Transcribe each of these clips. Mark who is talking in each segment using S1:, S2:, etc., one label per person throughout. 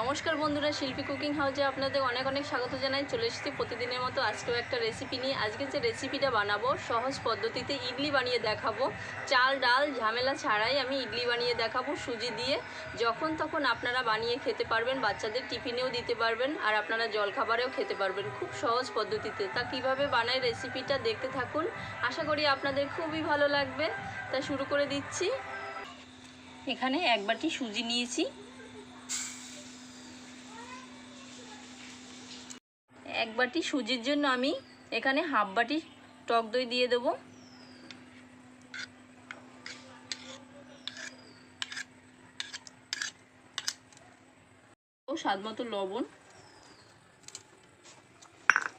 S1: নমস্কার বন্ধুরা, শিল্পী কুকিং হাউসে আপনাদের অনেক অনেক স্বাগত জানাই। চলে এসেছি প্রতিদিনের মতো আজকেও একটা রেসিপি নিয়ে। আজকে যে রেসিপিটা বানাবো, সহজ পদ্ধতিতে ইডলি বানিয়ে দেখাবো। চাল, ডাল, ঝামেলা ছাড়াই আমি ইডলি বানিয়ে দেখাবো সুজি দিয়ে। যখন তখন আপনারা বানিয়ে খেতে পারবেন, বাচ্চাদের টিফিনেও দিতে পারবেন, আর আপনারা জলখাবারেও খেতে পারবেন খুব সহজ পদ্ধতিতে। তা কীভাবে বানাই রেসিপিটা দেখতে থাকুন। আশা করি আপনাদের খুবই ভালো লাগবে। তা শুরু করে দিচ্ছি। এখানে এক বাটি সুজি নিয়েছি। এক বাটি সুজির জন্য আমি এখানে হাফ বাটি টক দই দিয়ে দেবো। ও স্বাদ মতো লবণ।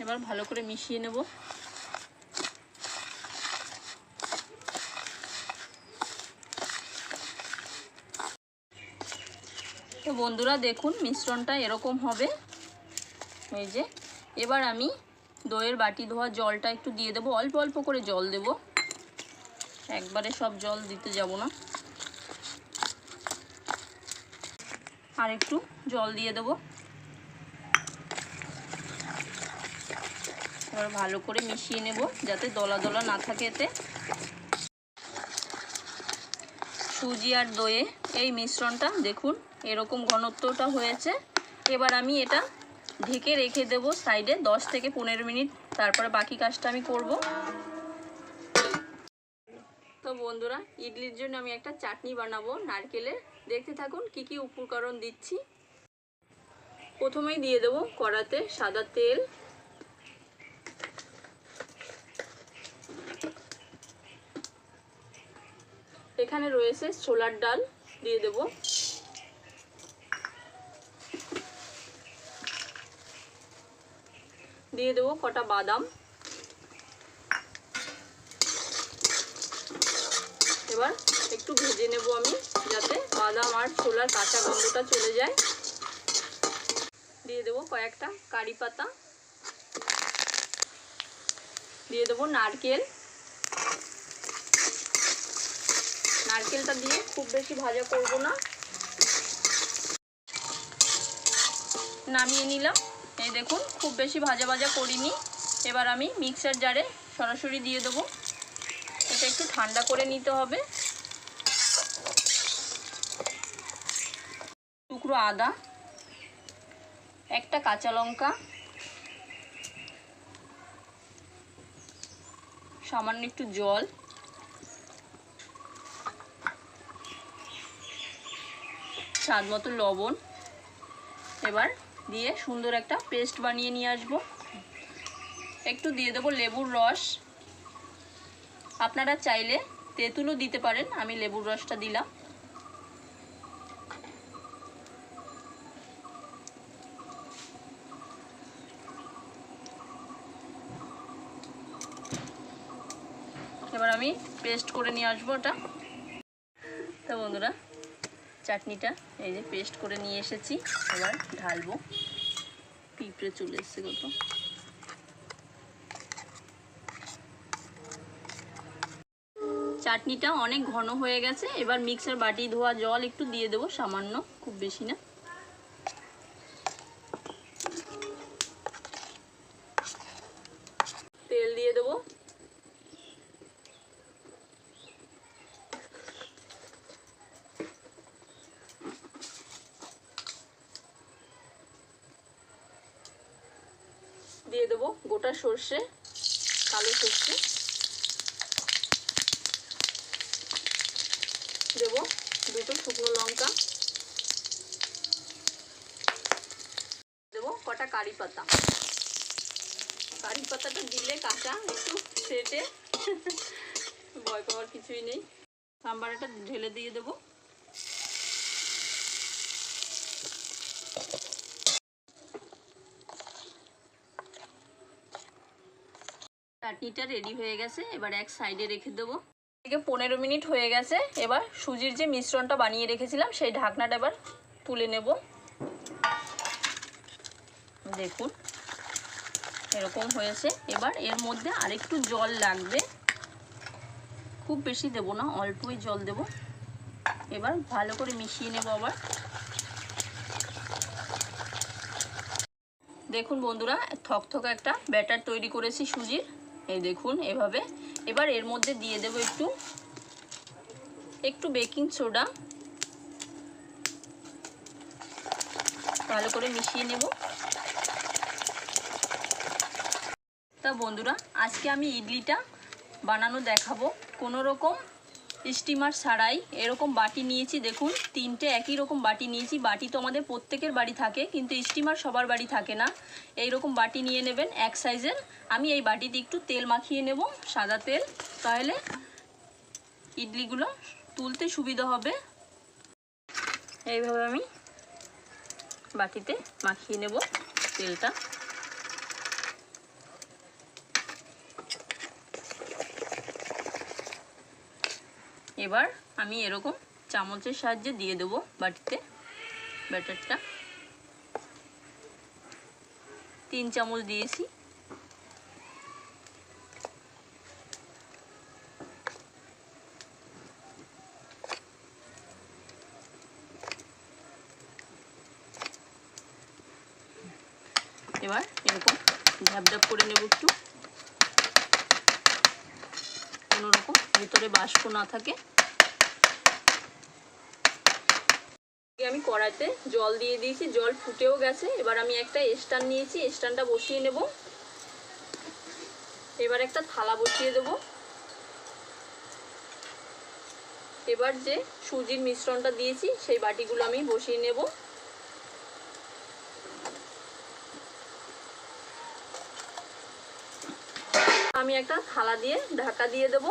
S1: এবার ভালো করে মিশিয়ে নেব। তো বন্ধুরা দেখুন, মিশ্রণটা এরকম হবে। এই যে এবার আমি দইয়ের বাটি ধোয়া জলটা একটু দিয়ে দেবো। অল্প অল্প করে জল দেব। একবারে সব জল দিতে যাব না। আর একটু জল দিয়ে দেব। এবার ভালো করে মিশিয়ে নেব, যাতে দলা দলা না থাকে এতে। সুজি আর দইয়ে এই মিশ্রণটা দেখুন, এরকম ঘনত্বটা হয়েছে। এবার আমি এটা ঢেকে রেখে দেবো সাইডে 10 থেকে পনেরো মিনিট। তারপরে বাকি কাজটা আমি করব। তো বন্ধুরা, ইডলির জন্য আমি একটা চাটনি বানাবো নারকেলের দেখতে থাকুন কি কি উপকরণ দিচ্ছি। প্রথমেই দিয়ে দেবো কড়াতে সাদা তেল। এখানে রয়েছে ছোলার ডাল দিয়ে দেবো। দিয়ে দেবো কটা বাদাম। এবার একটু ভেজে নেব আমি, যাতে বাদাম আর ছোলার কাঁচা গন্ধটা চলে যায়। দিয়ে দেবো কয়েকটা কারি পাতা। দিয়ে দেবো নারকেল। নারকেলটা দিয়ে খুব বেশি ভাজা করব না। নামিয়ে নিলাম। এই দেখুন, খুব বেশি ভাজা ভাজা করিনি। এবার আমি মিক্সার জারে সরাসরি দিয়ে দেবো। এটা একটু ঠান্ডা করে নিতে হবে। টুকরো আদা, একটা কাঁচা লঙ্কা, সামান্য একটু জল, স্বাদ মতো লবণ। এবার দিয়ে সুন্দর একটা পেস্ট বানিয়ে নিয়ে আসব। একটু দিয়ে দেবো লেবুর রস। আপনারা চাইলে তেঁতুলও দিতে পারেন, আমি লেবুর রসটা দিলাম। এবার আমি পেস্ট করে নিয়ে আসব ওটা। তো বন্ধুরা চাটনিটা, এই যে পেস্ট করে নিয়ে এসেছি। আবার ঢালবো। পিঁপড়ে চলে এসছে কত। চাটনিটা অনেক ঘন হয়ে গেছে। এবার মিক্সার বাটি ধোয়া জল একটু দিয়ে দেবো, সামান্য, খুব বেশি না তেল দিয়ে দেবো দিয়ে গোটা সর্ষে, কালো সর্ষে। দেবো দুটো শুকনো লঙ্কা। দেবো কটা কারি পাতা। কারি পাতাটা দিলে কাঁচা একটু সেটে ভয় পাওয়ার কিছুই নেই। সাম্বারটা ঢেলে দিয়ে দেবো। চাটনিটা রেডি হয়ে গেছে, এবার এক সাইডে রেখে দেবো। থেকে পনেরো মিনিট হয়ে গেছে, এবার সুজির যে মিশ্রণটা বানিয়ে রেখেছিলাম, সেই ঢাকনাটা এবার তুলে নেব। দেখুন, এরকম হয়েছে। এবার এর মধ্যে আরেকটু জল লাগবে। খুব বেশি দেব না, অল্পই জল দেব। এবার ভালো করে মিশিয়ে নেব আবার। দেখুন বন্ধুরা, থকথক একটা ব্যাটার তৈরি করেছি সুজির। এই দেখুন, এভাবে। এবার এর মধ্যে দিয়ে দেব একটু একটু বেকিং সোডা। ভালো করে মিশিয়ে নেব। তা বন্ধুরা, আজকে আমি ইডলিটা বানানো দেখাবো। কোনো রকম স্টিমার ছাড়াই এরকম বাটি নিয়েছি, দেখুন, তিনটে একই রকম বাটি নিয়েছি। বাটি তো আমাদের প্রত্যেকের বাড়ি থাকে, কিন্তু স্টিমার সবার বাড়ি থাকে না। এই রকম বাটি নিয়ে নেবেন এক সাইজের। আমি এই বাটিতে একটু তেল মাখিয়ে নেব, সাদা তেল। তাহলে ইডলিগুলো তুলতে সুবিধা হবে। এইভাবে আমি বাটিতে মাখিয়ে নেব তেলটা। এবার আমি এরকম চামচের সাহায্যে দিয়ে দেবো বাটিতে, ব্যাটারটা। তিন চামচ দিয়েছি। এবার এরকম ঝাপ করে নেব একটু। কোনো রকম ভিতরে বাষ্প না থাকে। আমি কড়াইতে জল দিয়ে দিয়েছি, জল ফুটেও গেছে। এবার আমি একটা স্ট্যান্ড নিয়েছি, স্ট্যান্ডটা বসিয়ে নেব। এবার একটা থালা বসিয়ে দেব। এবার যে সুজির মিশ্রণটা দিয়েছি, সেই বাটিগুলো আমি বসিয়ে নেব। আমি একটা থালা দিয়ে ঢাকা দিয়ে দেব।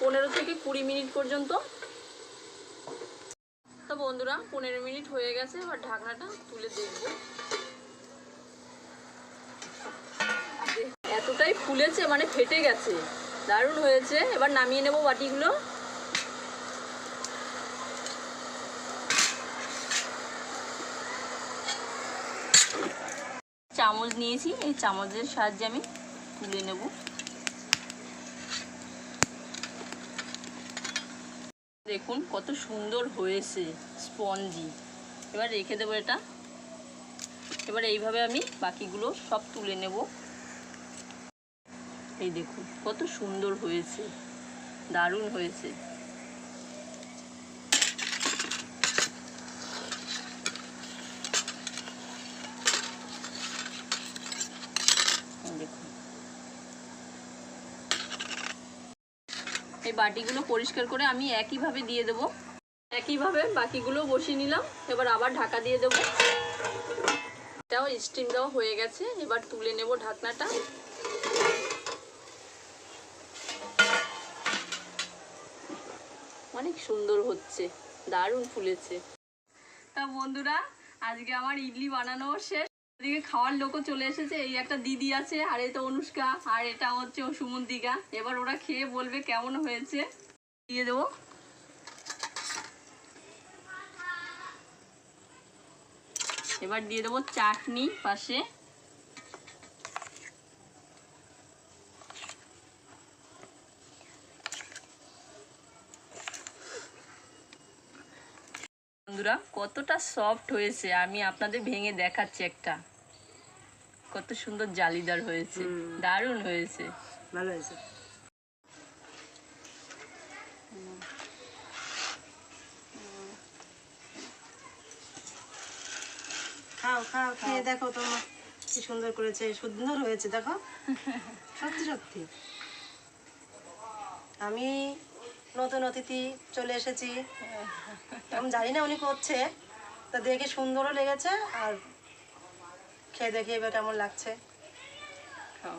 S1: পনেরো থেকে কুড়ি মিনিট পর্যন্ত বন্ধুরা, পনেরো মিনিট হয়ে গেছে, এবার ঢাকনাটা তুলে দেখব। এতটাই ফুলেছে মানে ফেটে গেছে। দারুণ হয়েছে। এবার নামিয়ে নেব বাটিগুলো। চামচ নিয়েছি, এই চামচের সাহায্যে আমি তুলে নেব। দেখুন, কত সুন্দর হয়েছে স্পঞ্জি। এবার রেখে দেবো এটা। এবার এইভাবে আমি বাকিগুলো সব তুলে নেব। এই দেখুন, কত সুন্দর হয়েছে, দারুণ হয়েছে। এই বাটিগুলো পরিষ্কার করে আমি একইভাবে দিয়ে দেবো। একইভাবে বাকিগুলো বসিয়ে নিলাম। এবার আবার ঢাকা দিয়ে দেবো। এটাও স্টিম দেওয়া হয়ে গেছে। এবার তুলে নেব ঢাকনাটা। অনেক সুন্দর হচ্ছে। দারুণ ফুলেছে। তা বন্ধুরা, আজকে আমার ইডলি বানানো শেষ। এদিকে খাওয়ার লোকও চলে এসেছে। এই একটা দিদি আছে, আর এটা অনুষ্কা, আর এটা হচ্ছে সুমন্তিকা। এবার ওরা খেয়ে বলবে কেমন হয়েছে। দিয়ে দেবো। এবার দিয়ে দেবো চাটনি পাশে। বন্ধুরা, কতটা সফট হয়েছে। আমি আপনাদের ভেঙে দেখাচ্ছি একটা। কত সুন্দর জালিদার হয়েছে। দারুণ হয়েছে।
S2: ভালো হয়েছে। খাও খাও। খেয়ে দেখো তোমার কি সুন্দর করেছে সুন্দর হয়েছে দেখো। সত্যি সত্যি। আমি নতুন অতিথি চলে এসেছি। আমি জানি না উনি করছে। তা দেখে সুন্দরও লেগেছে আর খেয়ে দেখে এবার কেমন লাগছে?
S1: খাও।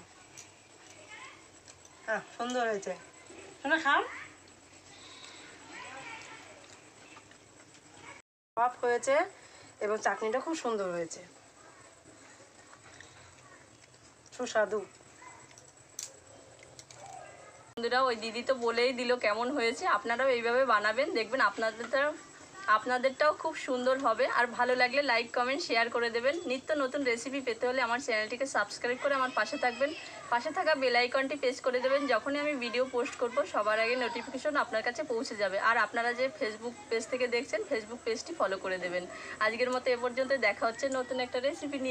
S2: হ্যাঁ সুন্দর হয়েছে। শোনো খাও। সফট হয়েছে এবং চাটনিটা খুব সুন্দর হয়েছে। সুস্বাদু।
S1: বন্ধুরা ওই দিদি তো বলেই দিল কেমন হয়েছে। আপনারাও এইভাবে বানাবেন। দেখবেন আপনাদেরটাও আপনাদেরটাও খুব সুন্দর হবে। আর ভালো লাগলে লাইক কমেন্ট শেয়ার করে দেবেন। নিত্য নতুন রেসিপি পেতে হলে আমার চ্যানেলটিকে সাবস্ক্রাইব করে আমার পাশে থাকবেন। পাশে থাকা বেল আইকনটি প্রেস করে দেবেন। যখনই আমি ভিডিও পোস্ট করব, সবার আগে নোটিফিকেশন আপনার কাছে পৌঁছে যাবে। আর আপনারা যে ফেসবুক পেজ থেকে দেখছেন ফেসবুক পেজটি ফলো করে দেবেন। আজকের মতো এ পর্যন্ত দেখা হচ্ছে নতুন একটা রেসিপি নিয়ে।